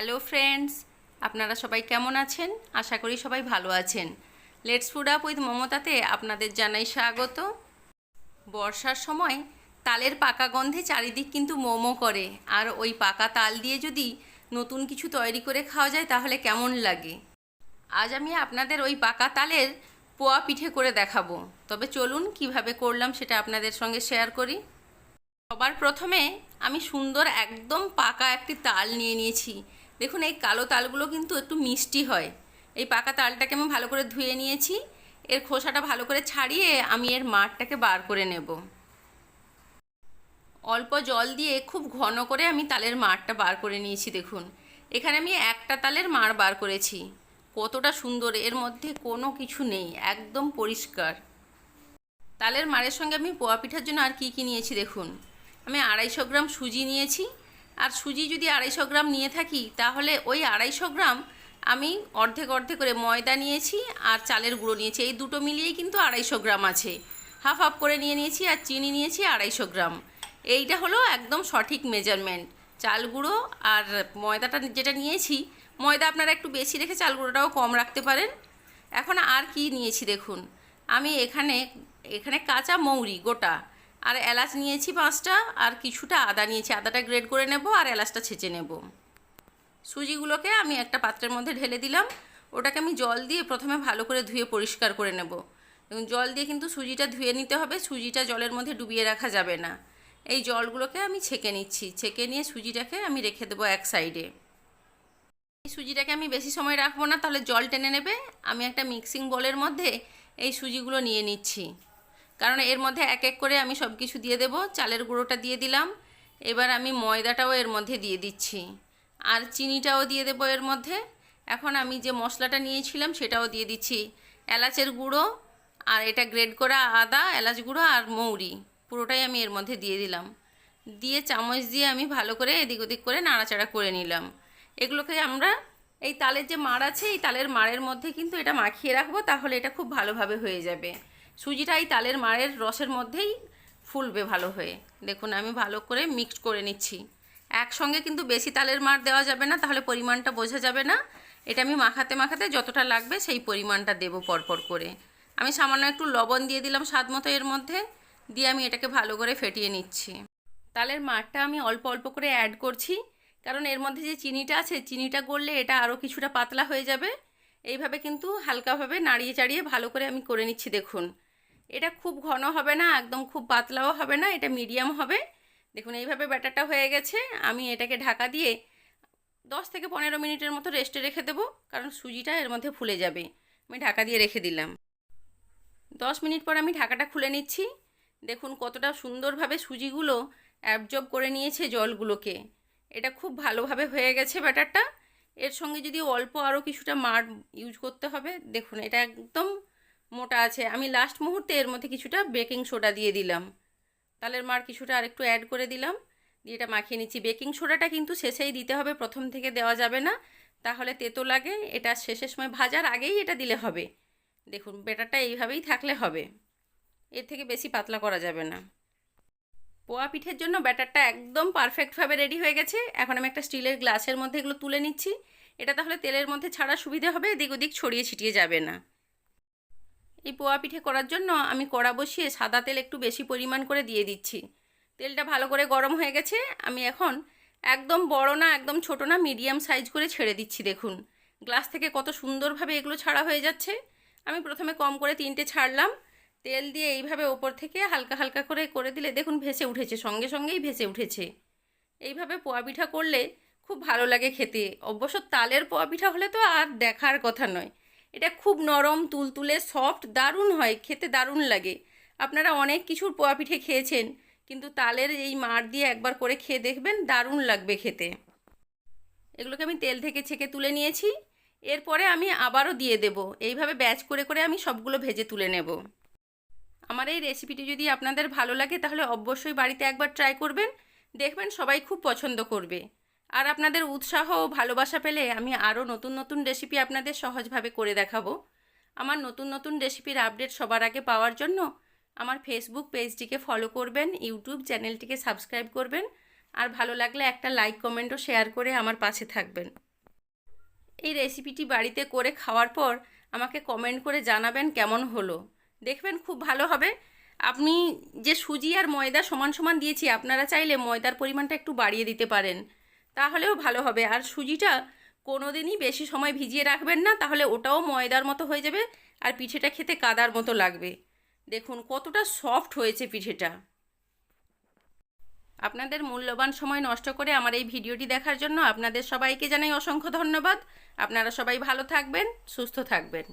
Hello friends, আপনারা সবাই কেমন আছেন? আশা করি সবাই ভালো আছেন। লেটস ফুড আপ উইথ মমতাতে আপনাদের জানাই স্বাগত। বর্ষার সময় তালের পাকা গন্ধে চারিদিক কিন্তু মোমো করে, আর ওই পাকা তাল দিয়ে যদি নতুন কিছু তৈরি করে খাওয়া যায় তাহলে কেমন লাগে? আজ আমি আপনাদের ওই পাকা তালের পোয়া পিঠে করে দেখাবো। তবে চলুন কীভাবে করলাম সেটা আপনাদের সঙ্গে শেয়ার করি। সবার প্রথমে আমি সুন্দর একদম পাকা একটি তাল নিয়ে নিয়েছি। দেখুন, এই কালো তালগুলো কিন্তু একটু মিষ্টি হয়। এই পাকা তালটাকে আমি ভালো করে ধুয়ে নিয়েছি। এর খোসাটা ভালো করে ছাড়িয়ে আমি এর মাঠটাকে বার করে নেব। অল্প জল দিয়ে খুব ঘন করে আমি তালের মাড়টা বার করে নিয়েছি, দেখুন। এখানে আমি একটা তালের মাড় বার করেছি। কতটা সুন্দর, এর মধ্যে কোনো কিছু নেই, একদম পরিষ্কার। তালের মাড়ের সঙ্গে আমি পোয়া পিঠার জন্য আর কী কী নিয়েছি, দেখুন। আমি আড়াইশো গ্রাম সুজি নিয়েছি। আর সুজি যদি আড়াইশো গ্রাম নিয়ে থাকি, তাহলে ওই আড়াইশো গ্রাম আমি অর্ধেক অর্ধেক করে ময়দা নিয়েছি আর চালের গুঁড়ো নিয়েছি। এই দুটো মিলিয়েই কিন্তু আড়াইশো গ্রাম আছে। হাফ হাফ করে নিয়ে নিয়েছি আর চিনি নিয়েছি আড়াইশো গ্রাম। এইটা হলো একদম সঠিক মেজারমেন্ট চাল গুঁড়ো আর ময়দাটা যেটা নিয়েছি, ময়দা আপনারা একটু বেশি রেখে চাল গুঁড়োটাও কম রাখতে পারেন। এখন আর কি নিয়েছি দেখুন। আমি এখানে এখানে কাঁচা মৌরি গোটা। আর এলাচ নিয়েছি পাঁচটা, আর কিছুটা আদা নিয়েছি। আদাটা গ্রেড করে নেব আর এলাচটা ছেঁচে নেব। সুজিগুলোকে আমি একটা পাত্রের মধ্যে ঢেলে দিলাম। ওটাকে আমি জল দিয়ে প্রথমে ভালো করে ধুয়ে পরিষ্কার করে নেব। এবং জল দিয়ে কিন্তু সুজিটা ধুয়ে নিতে হবে। সুজিটা জলের মধ্যে ডুবিয়ে রাখা যাবে না। এই জলগুলোকে আমি ছেঁকে নিচ্ছি। ছেঁকে নিয়ে সুজিটাকে আমি রেখে দেবো এক সাইডে। এই সুজিটাকে আমি বেশি সময় রাখব না, তাহলে জল টেনে নেবে। আমি একটা মিক্সিং বলের মধ্যে এই সুজিগুলো নিয়ে নিচ্ছি। কারণ এর মধ্যে এক এক করে আমি সব কিছু দিয়ে দেব, চালের গুঁড়োটা দিয়ে দিলাম। এবার আমি ময়দাটাও এর মধ্যে দিয়ে দিচ্ছি। আর চিনিটাও দিয়ে দেবো এর মধ্যে। এখন আমি যে মশলাটা নিয়েছিলাম সেটাও দিয়ে দিচ্ছি। এলাচের গুঁড়ো আর এটা গ্রেড করা আদা, এলাচ গুঁড়ো আর মৌরি, পুরোটাই আমি এর মধ্যে দিয়ে দিলাম। দিয়ে চামচ দিয়ে আমি ভালো করে এদিক ওদিক করে নাড়াচাড়া করে নিলাম। এগুলোকে আমরা এই তালের যে মাড় আছে, এই তালের মাড়ের মধ্যে কিন্তু এটা মাখিয়ে রাখব, তাহলে এটা খুব ভালোভাবে হয়ে যাবে। সুজিটা এই তালের মাড়ের রসের মধ্যেই ফুলবে ভালো হয়ে। দেখুন, আমি ভালো করে মিক্সড করে নিচ্ছি। একসঙ্গে কিন্তু বেশি তালের মাড় দেওয়া যাবে না, তাহলে পরিমাণটা বোঝা যাবে না। এটা আমি মাখাতে মাখাতে যতটা লাগবে সেই পরিমাণটা দেবো পরপর করে। আমি সামান্য একটু লবণ দিয়ে দিলাম স্বাদ মতো এর মধ্যে। দিয়ে আমি এটাকে ভালো করে ফেটিয়ে নিচ্ছি। তালের মাঠটা আমি অল্প অল্প করে অ্যাড করছি। কারণ এর মধ্যে যে চিনিটা আছে, চিনিটা গড়লে এটা আরও কিছুটা পাতলা হয়ে যাবে। এইভাবে কিন্তু হালকাভাবে নাড়িয়ে চাড়িয়ে ভালো করে আমি করে নিচ্ছি, দেখুন। এটা খুব ঘন হবে না, একদম খুব পাতলাও হবে না, এটা মিডিয়াম হবে। দেখুন, এইভাবে ব্যাটারটা হয়ে গেছে। আমি এটাকে ঢাকা দিয়ে দশ থেকে পনেরো মিনিটের মতো রেস্টে রেখে দেবো, কারণ সুজিটা এর মধ্যে ফুলে যাবে। আমি ঢাকা দিয়ে রেখে দিলাম। দশ মিনিট পর আমি ঢাকাটা খুলে নিচ্ছি। দেখুন, কতটা সুন্দরভাবে সুজিগুলো অ্যাবজর্ব করে নিয়েছে জলগুলোকে। এটা খুব ভালোভাবে হয়ে গেছে ব্যাটারটা। এর সঙ্গে যদি অল্প আরও কিছুটা মার ইউজ করতে হবে, দেখুন, এটা একদম মোটা আছে। আমি লাস্ট মুহূর্তে এর মধ্যে কিছুটা বেকিং সোডা দিয়ে দিলাম। তালের মার কিছুটা আরেকটু অ্যাড করে দিলাম। দিয়ে এটা মাখিয়ে নিচ্ছি। বেকিং সোডাটা কিন্তু শেষেই দিতে হবে, প্রথম থেকে দেওয়া যাবে না। তাহলে তেতো লাগে, এটা শেষের সময় ভাজার আগেই এটা দিলে হবে। দেখুন বেটারটা এইভাবেই থাকলে হবে। এর থেকে বেশি পাতলা করা যাবে না। পোয়া পিঠের জন্য ব্যাটারটা একদম পারফেক্টভাবে রেডি হয়ে গেছে। এখন আমি একটা স্টিলের গ্লাসের মধ্যে এগুলো তুলে নিচ্ছি। এটা তাহলে তেলের মধ্যে ছাড়া সুবিধে হবে এদিক ওদিক ছড়িয়ে ছিটিয়ে যাবে না। এই পোয়া পিঠে করার জন্য আমি কড়া বসিয়ে সাদা তেল একটু বেশি পরিমাণ করে দিয়ে দিচ্ছি। তেলটা ভালো করে গরম হয়ে গেছে, আমি এখন একদম বড় না, একদম ছোট না, মিডিয়াম সাইজ করে ছেড়ে দিচ্ছি, দেখুন। গ্লাস থেকে কত সুন্দরভাবে এগুলো ছাড়া হয়ে যাচ্ছে। আমি প্রথমে কম করে তিনটে ছাড়লাম। তেল দিয়ে এইভাবে ওপর থেকে হালকা হালকা করে করে দিলে দেখুন ভেসে উঠেছে, সঙ্গে সঙ্গেই ভেসে উঠেছে। এইভাবে পোয়া পিঠা করলে খুব ভালো লাগে খেতে। অবশ্য তালের পোয়া পিঠা হলে তো আর দেখার কথা নয়। এটা খুব নরম, তুলতুলে সফট দারুণ হয়, খেতে দারুণ লাগে। আপনারা অনেক কিছুর পোয়া পিঠে খেয়েছেন, কিন্তু তালের এই মার দিয়ে একবার করে খেয়ে দেখবেন, দারুণ লাগবে খেতে। এগুলোকে আমি তেল থেকে ছেঁকে তুলে নিয়েছি, এরপরে আমি আবারও দিয়ে দেব। এইভাবে ব্যাচ করে করে আমি সবগুলো ভেজে তুলে নেব। আমার এই রেসিপিটি যদি আপনাদের ভালো লাগে, তাহলে অবশ্যই বাড়িতে একবার ট্রাই করবেন, দেখবেন সবাই খুব পছন্দ করবে। আর আপনাদের উৎসাহ ও ভালোবাসা পেলে আমি আরও নতুন নতুন রেসিপি আপনাদের সহজভাবে করে দেখাবো। আমার নতুন নতুন রেসিপির আপডেট সবার আগে পাওয়ার জন্য আমার ফেসবুক পেজটিকে ফলো করবেন ইউটিউব চ্যানেলটিকে সাবস্ক্রাইব করবেন, আর ভালো লাগলে একটা লাইক কমেন্টও শেয়ার করে আমার পাশে থাকবেন। এই রেসিপিটি বাড়িতে করে খাওয়ার পর আমাকে কমেন্ট করে জানাবেন কেমন হলো। দেখবেন খুব ভালো হবে। আপনি যে সুজি আর ময়দা সমান সমান দিয়েছি, আপনারা চাইলে ময়দার পরিমাণটা একটু বাড়িয়ে দিতে পারেন। তাহলেও ভালো হবে। আর সুজিটা কোনো দিনই বেশি সময় ভিজিয়ে রাখবেন না, তাহলে ওটাও ময়দার মতো হয়ে যাবে আর পিঠেটা খেতে কাদার মতো লাগবে। দেখুন কতটা সফট হয়েছে পিঠেটা। আপনাদের মূল্যবান সময় নষ্ট করে আমার এই ভিডিওটি দেখার জন্য আপনাদের সবাইকে জানাই অসংখ্য ধন্যবাদ। আপনারা সবাই ভালো থাকবেন, সুস্থ থাকবেন।